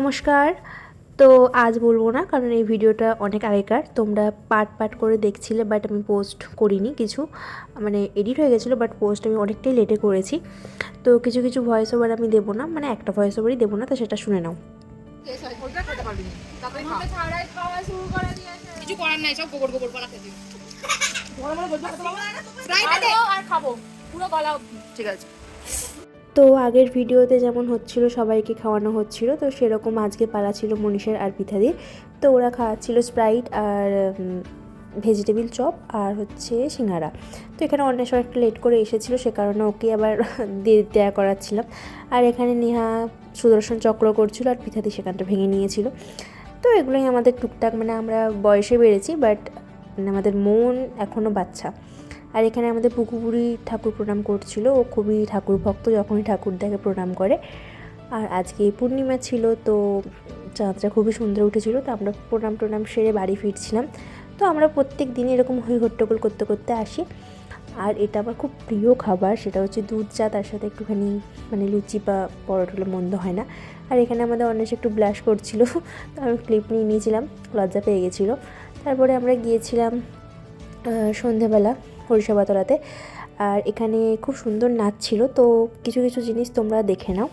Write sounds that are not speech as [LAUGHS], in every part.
নমস্কার। তো আজ বলব না কারণ এই ভিডিওটা অনেক আগেকার। তোমরা পার্ট পার্ট করে দেখছিলে বাট আমি পোস্ট করিনি কিছু। মানে এডিট হয়ে গেছিল বাট পোস্ট আমি অনেকটাই লেটে করেছি। তো কিছু কিছু ভয়েস ওভার আমি দেবো না মানে একটা ভয়েস ওভারই দেবো না তো সেটা শুনে নাও। ওটা খেতে পারবি না তাড়াতাড়ি খা। আমাকে ছাড়াই খাওয়া শুরু করে দিয়েছে কিছু করার নাই সব গোবর গোবর পালা খেতে। আর খাব পুরো গলা ঠিক আছে। তো আগের ভিডিওতে যেমন হচ্ছিল সবাইকে খাওয়ানো হচ্ছিল, তো সেরকম আজকে পালা ছিল মনীষের আর পিঠাদির তো ওরা খাওয়াচ্ছিল স্প্রাইট আর ভেজিটেবিল চপ আর হচ্ছে সিঙ্গারা। তো এখানে অনেক সময় একটু লেট করে এসেছিল, সে কারণে ওকে আবার [LAUGHS] দিয়ে করাচ্ছিলাম। আর এখানে নেহা সুদর্শন চক্র করছিল আর পিঠাদি সেখানটা ভেঙে নিয়েছিল। তো এগুলোই আমাদের টুকটাক মানে আমরা বয়সে বেড়েছি বাট মানে আমাদের মন এখনও বাচ্চা। আর এখানে আমাদের পুকুপুরি ঠাকুর প্রণাম করছিল। ও খুবই ঠাকুর ভক্ত, যখনই ঠাকুর দেখে প্রণাম করে। আর আজকে পূর্ণিমা ছিল, তো চাঁদটা খুবই সুন্দর উঠেছিল। তো আমরা প্রণাম প্রণাম সেরে বাড়ি ফিরছিলাম। তো আমরা প্রত্যেক দিন এরকম হই হট্টগোল করতে করতে আসি। আর এটা আমার খুব প্রিয় খাবার, সেটা হচ্ছে দুধ চা, তার সাথে একটুখানি মানে লুচি বা পরোটা হলে মন্দ হয় না। আর এখানে আমাদের অনেক একটু ব্লাশ করছিল, তো আমি ক্লিপ নিয়ে নিয়েছিলাম, লজ্জা পেয়ে গেছিল। তারপরে আমরা গিয়েছিলাম সন্ধেবেলা। হরিসভাতলাতে আর এখানে খুব সুন্দর নাচ ছিল তো কিছু কিছু জিনিস তোমরা দেখে নাও।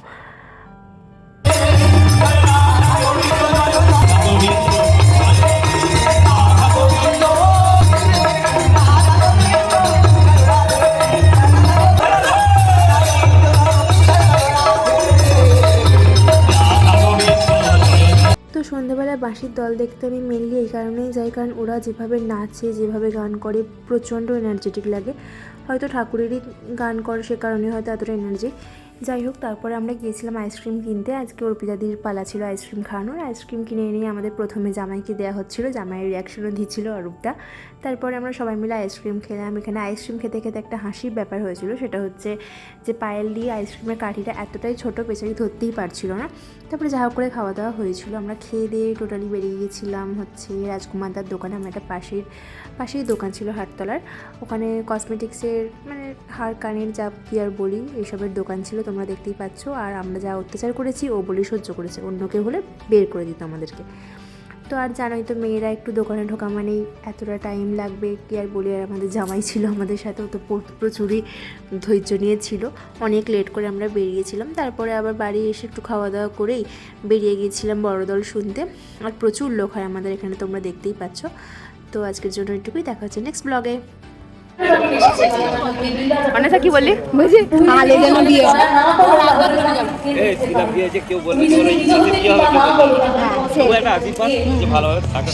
সন্ধ্যাবেলায় বাঁশির দল দেখতে আমি মেনলি এই কারণেই যাই, কারণ ওরা যেভাবে নাচে, যেভাবে গান করে, প্রচণ্ড এনার্জেটিক লাগে। হয়তো ঠাকুরেরই গান করে সে কারণে হয়তো এতটা এনার্জি যাই হোক, তারপরে আমরা গিয়েছিলাম আইসক্রিম কিনতে। আজকে অর্পিতাদির পালা ছিল আইসক্রিম খাওয়ানোর। আইসক্রিম কিনে এনে আমাদের প্রথমে জামাইকে দেওয়া হচ্ছিল। জামাইয়ের রিয়াকশনও দিচ্ছিল অরূপটা তারপরে আমরা সবাই মিলে আইসক্রিম খেলাম। এখানে আইসক্রিম খেতে খেতে একটা হাসির ব্যাপার হয়েছিল। সেটা হচ্ছে যে পায়েল দিয়ে আইসক্রিমের কাঠিটা এতটাই ছোটো পেছারি ধরতেই পারছিল না। তারপরে যা করে খাওয়া দাওয়া হয়েছিল। আমরা খেয়ে দিয়ে টোটালি বেরিয়ে গিয়েছিলাম হচ্ছে রাজকুমার দার দোকানে। আমার একটা পাশের, পাশেই দোকান ছিল হাটতলার। ওখানে কসমেটিক্সের মানে হার কানের যা কি আর বলি, এইসবের দোকান ছিল। তোমরা দেখতেই পাচ্ছ, আর আমরা যা অত্যাচার করেছি, ও বলি সহ্য করেছে। অন্য কেউ হলে বের করে দিত আমাদেরকে। তো আর জানোই তো, মেয়েরা একটু দোকানে ঢোকা মানেই এতটা টাইম লাগবে। কি আর বলি, আর আমাদের জামাই ছিল আমাদের সাথে, ও তো প্রচুরই ধৈর্য নিয়েছিল। অনেক লেট করে আমরা বেরিয়েছিলাম। তারপরে আবার বাড়ি এসে একটু খাওয়া দাওয়া করেই বেরিয়ে গিয়েছিলাম বড়দল শুনতে। আর প্রচুর লোক হয় আমাদের এখানে, তোমরা দেখতেই পাচ্ছ। তো আজকের জন্য এটুকুই, দেখা হচ্ছে নেক্সট ব্লগে অনেসা কি বললি? বুঝি আলে যেন দিয়ে এই ছিলাম দিয়ে যে কেউ বলবে যে ওরা ইংলিশে কি হবে কেউ বলবে না। তবু একটা আশীর্বাদ ভালোভাবে থাকে